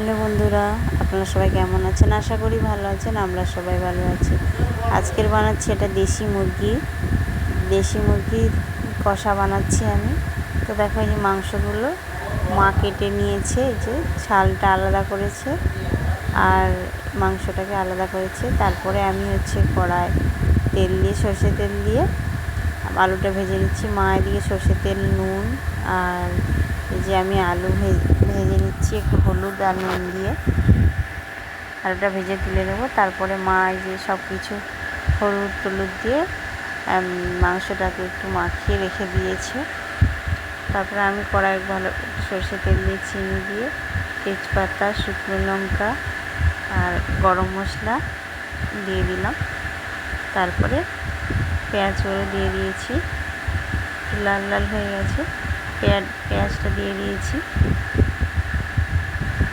Hello বন্ধুরা, আপনারা সবাই কেমন আছেন? আশা করি ভালো আছেন, আমরা সবাই ভালো আছি। আজকের বানাচ্ছি এটা দেশি মুরগি। দেশি মুরগির কষা বানাচ্ছি আমি। তো দেখো এই মাংসগুলো মা কেটে নিয়েছে, এই যে ছালটা আলাদা করেছে আর মাংসটাকে আলাদা করেছে। তারপরে আমি হচ্ছে কড়ায় তেল দিয়ে সর্ষে তেল দিয়ে আলুটা ভেজে নিচ্ছি। মা এদিকে সর্ষে তেল, নুন আর এই যে আমি আলু ভেজে নিচ্ছি একটু হলুদ আর নুন দিয়ে। আলুটা ভেজে তুলে নেব। তারপরে মা যে সব কিছু হলুদ টলুদ দিয়ে মাংসটাকে একটু মাখিয়ে রেখে দিয়েছে। তারপরে আমি কড়াই ভালো সর্ষে তেল দিয়ে চিনি দিয়ে তেজপাতা, শুকনো লঙ্কা আর গরম মশলা দিয়ে দিলাম। তারপরে পেঁয়াজগুলো দিয়ে দিয়েছি। লাল লাল হয়ে গেছে। পেঁয়াজ, পেঁয়াজটা দিয়ে দিয়েছি।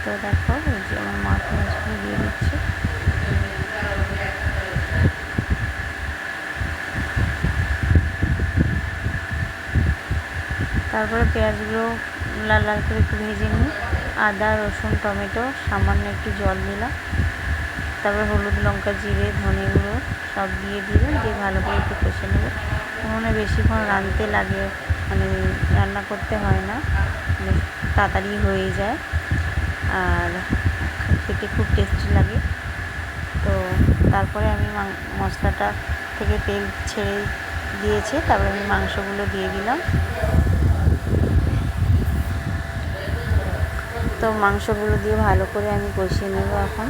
তো দেখো, এই যে আমার মা দিয়ে দিচ্ছে। তারপরে পেঁয়াজগুলো লাল লাল করে একটু ভেজে নিই। আদা, রসুন, টমেটো, সামান্য একটু জল দিলাম। তারপরে হলুদ লঙ্কা, জিরে, ধনে গুঁড়ো সব দিয়ে দিলাম। দিয়ে ভালো করে একটু কষে নেব। উনুনে বেশিক্ষণ রাঁধতে লাগে মানে করতে হয় না। তাড়াতাড়ি হয়ে যায়। আর খেতে খুব টেস্টি লাগে। তো তারপরে আমি মশলাটা থেকে তেল ছেড়ে দিয়েছে। তারপরে আমি মাংসগুলো দিয়ে দিলাম। তো মাংসগুলো দিয়ে ভালো করে আমি কষিয়ে নেব এখন।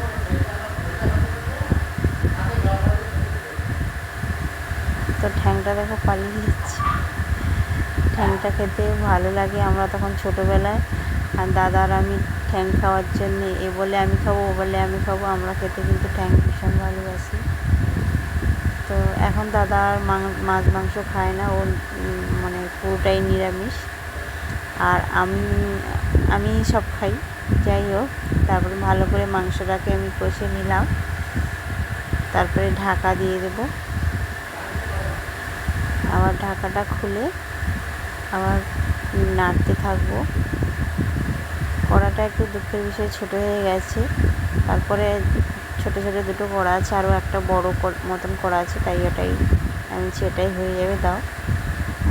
তো ঠ্যাংটা দেখো পালিয়ে দিচ্ছি ঠ্যাংটা খেতে ভালো লাগে। আমরা তখন ছোটোবেলায়, আর দাদার আমি ঠ্যাং খাওয়ার জন্যে, এ বলে আমি খাব, ও বলে আমি খাব, আমরা খেতে কিন্তু ঠ্যাং ভীষণ ভালোবাসি। তো এখন দাদা আর মাছ মাংস খায় না, ও মানে পুরোটাই নিরামিষ। আর আমি আমি সব খাই, যাই হোক, তারপরে ভালো করে মাংসটাকে আমি কষে নিলাম। তারপরে ঢাকা দিয়ে দেবো। আবার ঢাকাটা খুলে আবার নাড়তে থাকব। কড়াটা একটু দুঃখের বিষয়ে ছোটো হয়ে গেছে। তারপরে ছোটো ছোটো দুটো কড়া আছে, আরও একটা বড় মতন কড়া আছে, তাই ওটাই, আমি সেটাই হয়ে যাবে, দাও।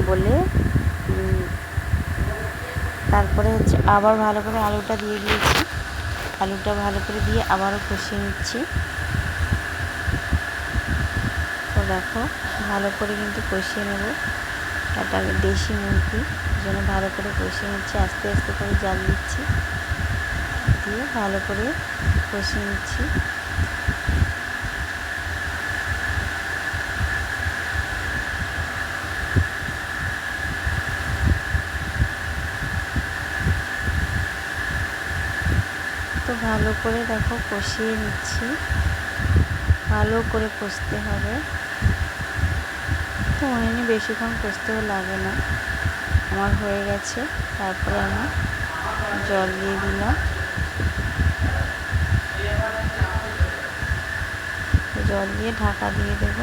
বলে তারপরে হচ্ছে আবার ভালো করে আলুটা দিয়ে দিয়েছি। আলুটা ভালো করে দিয়ে আবারও কষিয়ে নিচ্ছি। তো দেখো, ভালো করে কিন্তু কষিয়ে নেব। এটা দেশি মুরগি জন্য ভালো করে কষিয়ে নিচ্ছি, আস্তে আস্তে করে জাল দিচ্ছি। দিয়ে ভালো করে কষিয়ে নিচ্ছি। তো ভালো করে দেখো কষিয়ে নিচ্ছি। ভালো করে কষতে হবে। তো অনেক বেশিক্ষণ কষতেও লাগে না। আমার হয়ে গেছে, তারপরে আমি জল দিয়ে দিলাম। জল দিয়ে ঢাকা দিয়ে দেব।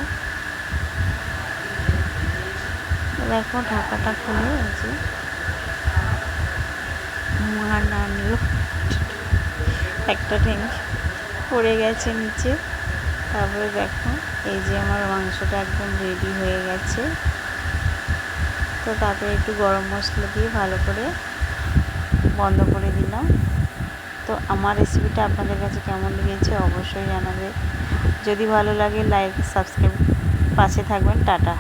দেখো, ঢাকাটা খুলে আছে। মা নানলো একটা ট্যাঙ্ক পড়ে গেছে নিচে। তারপরে দেখো, এই যে আমার মাংসটা একদম রেডি হয়ে গেছে। তো তাতে একটু গরম মশলা দিয়ে ভালো করে বন্ধ করে দিলাম। তো আমার রেসিপিটা আপনাদের কাছে কেমন লেগেছে অবশ্যই জানাবে। যদি ভালো লাগে লাইক সাবস্ক্রাইব পাশে থাকবেন, টাটা।